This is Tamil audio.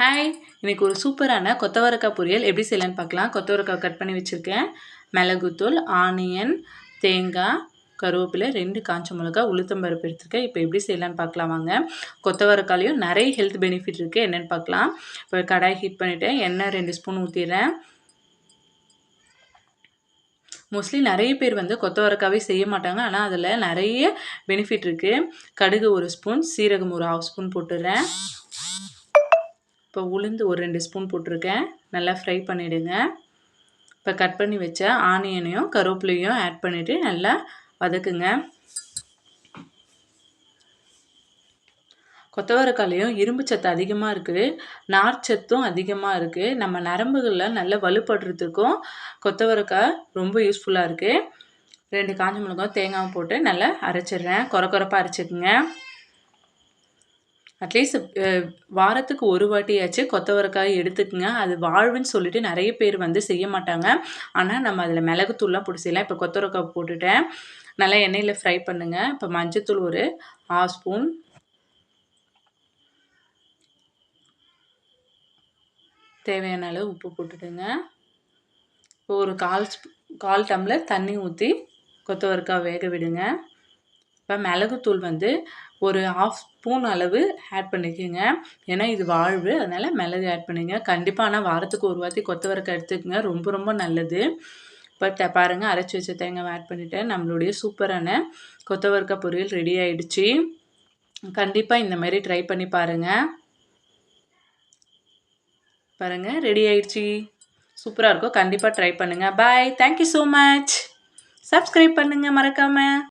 ஹாய் இன்றைக்கி ஒரு சூப்பரான கொத்தவரக்காய் பொரியல் எப்படி செய்யலான்னு பார்க்கலாம். கொத்தவரக்காய் கட் பண்ணி வச்சுருக்கேன். மிளகுத்தூள் ஆனியன் தேங்காய் கருவேப்பிலை ரெண்டு காஞ்ச மிளகா உளுத்தம்பருப்பு எடுத்துருக்கேன். இப்போ எப்படி செய்யலான்னு பார்க்கலாம் வாங்க. கொத்தவரக்காலையும் நிறைய ஹெல்த் பெனிஃபிட் இருக்குது என்னென்னு பார்க்கலாம். இப்போ கடாய் ஹீட் பண்ணிவிட்டேன் எண்ணெய் ரெண்டு ஸ்பூன் ஊற்றிடுறேன் மோஸ்ட்லி நிறைய பேர் வந்து கொத்தவரக்காவே செய்ய மாட்டாங்க. ஆனால் அதில் நிறைய பெனிஃபிட் இருக்குது கடுகு ஒரு ஸ்பூன் சீரகம் ஒரு ஹாஃப் ஸ்பூன் போட்டுடுறேன். இப்போ உளுந்து ஒரு ரெண்டு ஸ்பூன் போட்டிருக்கேன். நல்லா ஃப்ரை பண்ணிவிடுங்க இப்போ கட் பண்ணி வச்ச ஆனியனையும் கருவேப்பிலையும் ஆட் பண்ணிவிட்டு நல்லா வதக்குங்க. கொத்தவரக்காலையும் இரும்பு சத்து அதிகமாக இருக்குது. நார்ச்சத்தும் அதிகமாக இருக்குது நம்ம நரம்புகளில் நல்லா வலுப்படுறதுக்கும் கொத்தவரக்காய் ரொம்ப யூஸ்ஃபுல்லாக இருக்குது ரெண்டு காஞ்ச மிளகாய் தேங்காய் போட்டு நல்லா அரைச்சிடுறேன். குறை குறைப்பாக அரைச்சிக்கோங்க. அட்லீஸ்ட் uh, வாரத்துக்கு ஒரு வாட்டியாச்சு கொத்தவரக்காய் எடுத்துக்கங்க. அது வாழ்வுன்னு சொல்லிட்டு நிறைய பேர் வந்து செய்ய மாட்டாங்க. ஆனால் நம்ம அதில் மிளகுத்தூள்லாம் பிடிச்சிடலாம் இப்போ கொத்தவரக்காய் போட்டுட்டேன். நல்லா எண்ணெயில் ஃப்ரை பண்ணுங்கள் இப்போ மஞ்சத்தூள் ஒரு ஹாஃப் ஸ்பூன் தேவையான அளவு உப்பு போட்டுடுங்க. இப்போ ஒரு கால் கால் டம்ளர் தண்ணி ஊற்றி கொத்தவரக்காய் வேக விடுங்க. இப்போ மிளகுத்தூள் வந்து ஒரு ஆஃப் ஸ்பூன் அளவு ஆட் பண்ணிக்கோங்க. ஏன்னா இது வாழ்வு. அதனால் மிளகு ஆட் பண்ணிங்க. கண்டிப்பாக ஆனால் வாரத்துக்கு ஒரு வாட்டி கொத்தவரக்காய் எடுத்துக்கோங்க. ரொம்ப ரொம்ப நல்லது. இப்போ பாருங்கள் அரைச்சி வச்ச தேங்காய் ஆட் பண்ணிவிட்டேன் நம்மளுடைய சூப்பரான கொத்தவரக்காய் பொரியல் ரெடி ஆகிடுச்சு கண்டிப்பாக இந்த மாதிரி ட்ரை பண்ணி பாருங்கள் பாருங்கள் ரெடி ஆயிடுச்சு. சூப்பராக இருக்கும். கண்டிப்பாக ட்ரை பண்ணுங்கள் bye thank you so much subscribe பண்ணுங்கள் மறக்காமல்